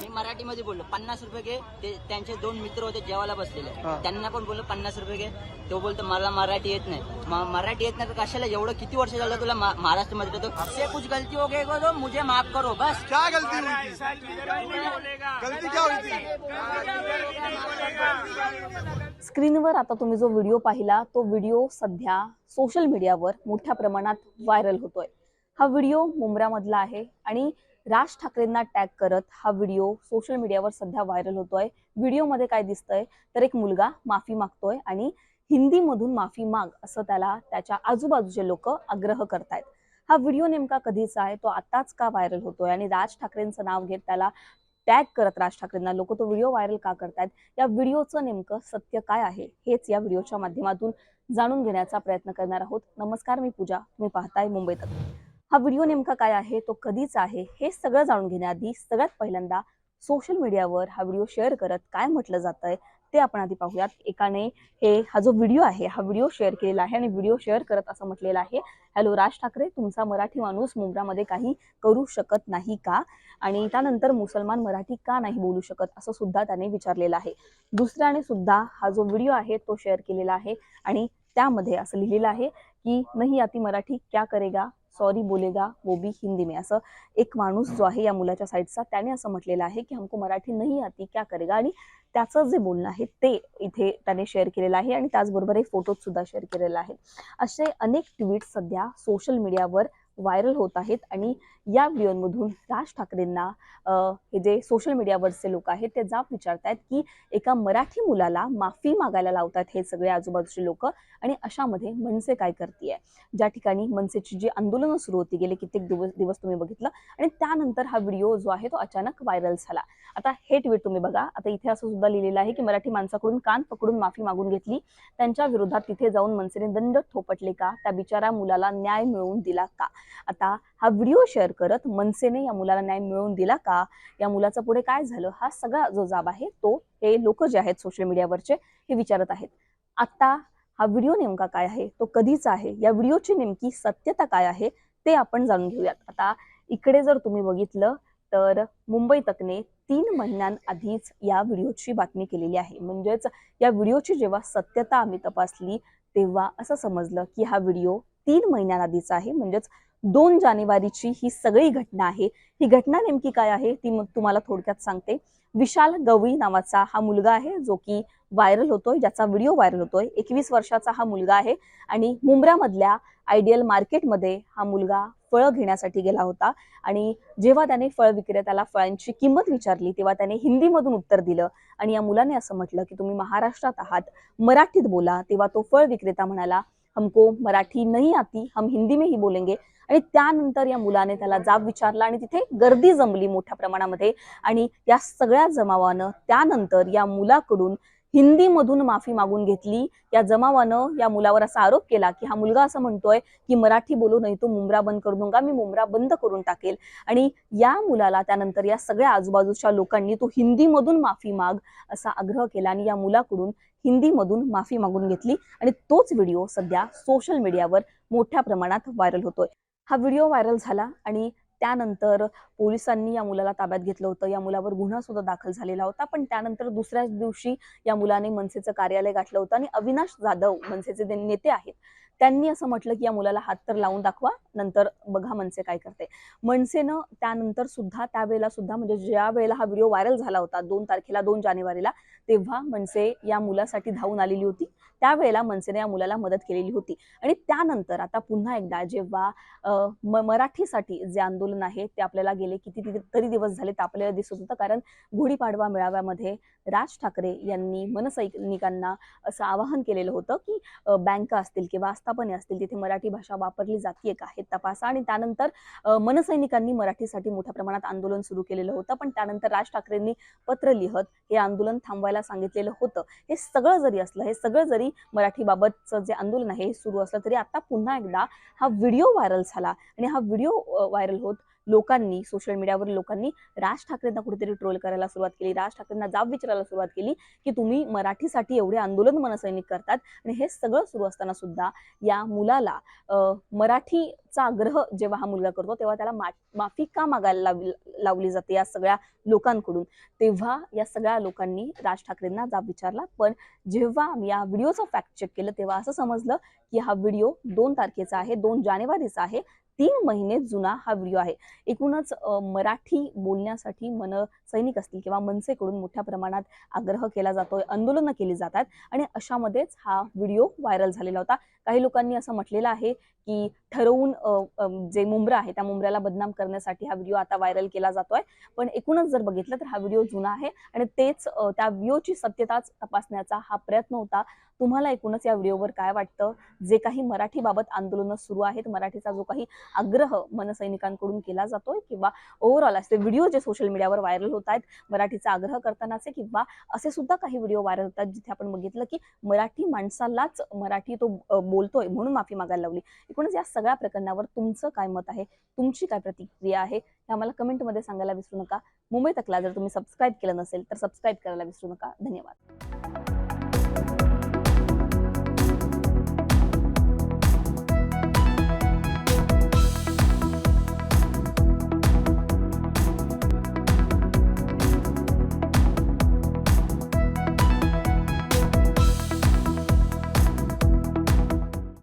मी मराठीमध्ये बोललो पन्नास रुपये घे ते त्यांचे दोन मित्र होते जेवायला बसलेले. त्यांना पण बोललो पन्नास रुपये घे. तो बोलतो मला मराठी येत नाही. मराठी येत नाही तर कशाला? एवढं किती वर्ष झालं तुला मा- महाराष्ट्रामध्ये? तो से कुछ गलती हो गई तो मुझे माफ करो बस. क्या गलती हुई थी? गलती क्या हुई थी? स्क्रीनवर आता तुम्ही जो व्हिडिओ पाहिला तो व्हिडिओ सध्या सोशल मीडियावर मोठ्या प्रमाणात व्हायरल होतोय. हा व्हिडिओ मुंब्रामधला आहे आणि राज ठाकरेंना टॅग करत हा व्हिडिओ सोशल मीडियावर सध्या व्हायरल होतोय. व्हिडिओमध्ये काय दिसतंय? तर एक मुलगा माफी मागतोय आणि हिंदीमधून माफी माग असं त्याला त्याच्या आजूबाजूचे लोक आग्रह करतायत. हा व्हिडिओ नेमका कधीचा आहे? तो आताच का व्हायरल होतोय? आणि राज ठाकरेंचं नाव घेत त्याला टॅग करत राज ठाकरेंना. लोक तो व्हिडिओ व्हायरल का करतायत? या व्हिडिओचं नेमकं सत्य काय आहे? हेच या व्हिडिओच्या माध्यमातून जाणून घेण्याचा प्रयत्न करणार आहोत. नमस्कार मी पूजा. तुम्ही पाहताय मुंबईत हा व्हिडिओ नेमका काय आहे? तो कधीचा आहे? हे सगळं जाणून घेण्याआधी सगळ्यात पहिल्यांदा सोशल मीडियावर हा व्हिडिओ शेअर करत काय म्हटलं जात आहे ते आपण आधी पाहूयात. एकाने हे हा जो व्हिडिओ आहे हा व्हिडिओ शेअर केलेला आहे आणि व्हिडिओ शेअर करत असं म्हटलेलं आहे. हॅलो राज ठाकरे तुमचा मराठी माणूस मुंब्रामध्ये काही करू शकत नाही का? आणि त्यानंतर मुसलमान मराठी का नाही बोलू शकत असं सुद्धा त्याने विचारलेलं आहे. दुसऱ्याने सुद्धा हा जो व्हिडिओ आहे तो शेअर केलेला आहे आणि त्यामध्ये असं लिहिलेलं आहे की नाही आती मराठी क्या करेगा? सॉरी बोलेगा वो भी हिंदी में. असं एक माणूस जो आहे या मुलाच्या साईडचा त्याने असं म्हटलेलं आहे की हमको मराठी नाही आती क्या करेगा? आणि त्याचं जे बोलणं आहे ते इथे त्याने शेअर केलेलं आहे आणि त्याचबरोबर एक फोटोज सुद्धा शेअर केलेला आहे असे अनेक ट्विट सध्या सोशल मीडियावर व्हायरल होत आहेत आणि या व्हिडिओमधून राज ठाकरेंना हे जे सोशल मीडियावरचे लोक आहेत ते जाब विचारतायत की एका मराठी मुलाला माफी मागायला लावतात हे सगळे आजूबाजूचे लोक आणि अशामध्ये मनसे काय करते ज्या ठिकाणी मनसेची जी आंदोलनं सुरू होती गेले कित्येक दिवस दिवस तुम्ही बघितलं आणि त्यानंतर हा व्हिडिओ जो आहे तो अचानक व्हायरल झाला. आता हे ट्विट तुम्ही बघा. आता इथे असं सुद्धा लिहिलेलं आहे की मराठी माणसाकडून कान पकडून माफी मागून घेतली. त्यांच्या विरोधात तिथे जाऊन मनसेने दंड थोपटले का? त्या बिचारा मुलाला न्याय मिळवून दिला का? आता हा व्हिडिओ शेअर करत मनसेने या मुलाला न्याय मिळवून दिला का? या मुलाचं पुढे काय झालं? हा सगळा जो जाब आहे तो हे लोक जे आहेत सोशल मीडियावरचे हे विचारत आहेत. आता हा व्हिडिओ नेमका काय आहे? तो कधीचा आहे? या व्हिडिओची नेमकी सत्यता काय आहे? ते आपण जाणून घेऊयात. आता इकडे जर तुम्ही बघितलं तर मुंबई तकने तीन महिन्यांआधीच या व्हिडिओची बातमी केलेली आहे. म्हणजेच या व्हिडिओची जेव्हा सत्यता आम्ही तपासली तेव्हा असं समजलं की हा व्हिडिओ तीन महिन्यांआधीचा आहे. म्हणजेच दोन जानेवारीची ही सगळी घटना आहे. ही घटना नेमकी काय आहे ती मग तुम्हाला थोडक्यात सांगते. विशाल गवळी नावाचा हा मुलगा आहे जो की व्हायरल होतोय ज्याचा व्हिडिओ व्हायरल होतोय. एकवीस वर्षाचा हा मुलगा आहे आणि मुंब्रामधल्या आयडियल मार्केटमध्ये हा मुलगा फळं घेण्यासाठी गेला होता. आणि जेव्हा त्याने फळ विक्रेत्याला फळांची किंमत विचारली तेव्हा त्याने हिंदीमधून उत्तर दिलं. आणि या मुलाने असं म्हटलं की तुम्ही महाराष्ट्रात आहात मराठीत बोला. तेव्हा तो फळ विक्रेता म्हणाला हमको मराठी नहीं आती हम हिंदी में ही बोलेंगे. आणि त्यानंतर या मुलाने त्याला जाब विचारला आणि तिथे गर्दी जमली मोठ्या प्रमाणामध्ये. आणि या सगळ्या जमावानं त्यानंतर या मुलाकडून हिंदीमधून माफी मागून घेतली. या जमावानं या मुलावर असा आरोप केला की हा मुलगा असं म्हणतोय की मराठी बोलू नाही तो मुंब्रा बंद करू दूंगा मी मुंब्रा बंद करून टाकेल. आणि या मुलाला त्यानंतर या सगळ्या आजूबाजूच्या लोकांनी तू हिंदीमधून माफी माग असा आग्रह केला आणि या मुलाकडून हिंदीमधून माफी मागून घेतली. आणि तोच व्हिडिओ सध्या सोशल मीडियावर मोठ्या प्रमाणात व्हायरल होतोय. हा व्हिडिओ व्हायरल झाला आणि त्यानंतर पोलिसांनी या मुलाला ताब्यात घेतलं होतं. या मुलावर गुन्हा सुद्धा दाखल झालेला होता. पण त्यानंतर दुसऱ्याच दिवशी या मुलाने मनसेचं कार्यालय गाठलं होतं आणि अविनाश जाधव मनसेचे जे नेते आहेत त्यांनी असं म्हटलं की या मुलाला हात तर लावून दाखवा नंतर बघा मनसे काय करते. मनसेनं त्यानंतर सुद्धा त्यावेळेला सुद्धा म्हणजे ज्या वेळेला हा व्हिडिओ व्हायरल झाला होता दोन तारखेला दोन जानेवारीला तेव्हा मनसे या मुलासाठी धावून आलेली होती. त्यावेळेला मनसेने या मुलाला मदत केलेली होती. आणि त्यानंतर आता पुन्हा एकदा जेव्हा म- मराठीसाठी जे आंदोलन आहे ते आपल्याला गेले किती तरी दिवस झाले ते आपल्याला दिसत होतं. कारण गुढीपाडवा मेळाव्यामध्ये राज ठाकरे यांनी मनसैनिकांना असं आवाहन केलेलं होतं की बँक बँका असतील किंवा व्यवस्थापने असतील तिथे मराठी भाषा वापरली जाते का हे तपासा. आणि त्यानंतर मनसैनिकांनी मराठीसाठी मोठ्या प्रमाणात आंदोलन सुरू केलेलं होतं. पण त्यानंतर राज ठाकरेंनी पत्र लिहत हे आंदोलन थांबवायला सांगितलेलं होतं. हे सगळं जरी असलं हे सगळं जरी मराठीबाबतचं जे आंदोलन आहे हे सुरू असलं तरी आता पुन्हा एकदा हा व्हिडिओ व्हायरल झाला. आणि हा व्हिडिओ व्हायरल होत लोकांनी सोशल मीडियावर लोकांनी राज ठाकरेंना कुठेतरी ट्रोल करायला सुरुवात केली. राज ठाकरेंना जाब विचारायला सुरुवात केली की तुम्ही मराठीसाठी एवढे आंदोलन मनसैनिक करतात आणि हे सगळं सुरू असताना सुद्धा या मुलाला मराठी चा आग्रह जेव्हा हा मुलगा करतो तेव्हा त्याला मा माफी का मागायला लावली लावली जाते या सगळ्या लोकांकडून? तेव्हा या सगळ्या लोकांनी राज ठाकरेंना जाब विचारला. पण जेव्हा आम्ही या व्हिडिओचं फॅक्ट चेक केलं तेव्हा असं समजलं की हा व्हिडिओ दोन तारखेचा आहे दोन जानेवारीचा आहे तीन महिने जुना हा व्हिडिओ आहे. एकूणच मराठी बोलण्यासाठी मन सैनिक असतील किंवा मनसेकडून मोठ्या प्रमाणात आग्रह केला जातोय आंदोलनं केली जातात आणि अशामध्येच हा व्हिडिओ व्हायरल झालेला होता. काही लोकांनी असं म्हटलेलं आहे की ठरवून जे मुंब्रा आहे त्या मुंब्र्याला बदनाम करण्यासाठी हा व्हिडिओ आता व्हायरल केला जातोय. पण एकूणच जर बघितलं तर हा व्हिडिओ जुना आहे आणि तेच त्या व्हिडिओची सत्यताच तपासण्याचा हा प्रयत्न होता. तुम्हाला एकूणच या व्हिडिओवर काय वाटतं? जे काही मराठीबाबत आंदोलनं सुरू आहेत मराठीचा जो काही आग्रह मनसैनिकांकडून केला जातोय किंवा ओव्हरऑल असे व्हिडिओ जे सोशल मीडियावर व्हायरल होत आहेत मराठीचा आग्रह करतानाचे किंवा असे सुद्धा काही व्हिडिओ व्हायरल होतात जिथे आपण बघितलं की मराठी माणसालाच मराठी तो बोलतोय म्हणून माफी मागायला लावली. एकूणच या सगळ्या प्रकरणावर तुमचं काय मत आहे? तुमची काय प्रतिक्रिया आहे? हे आम्हाला कमेंटमध्ये सांगायला विसरू नका. मुंबई तकला जर तुम्ही सबस्क्राईब केलं नसेल तर सबस्क्राईब करायला विसरू नका. धन्यवाद.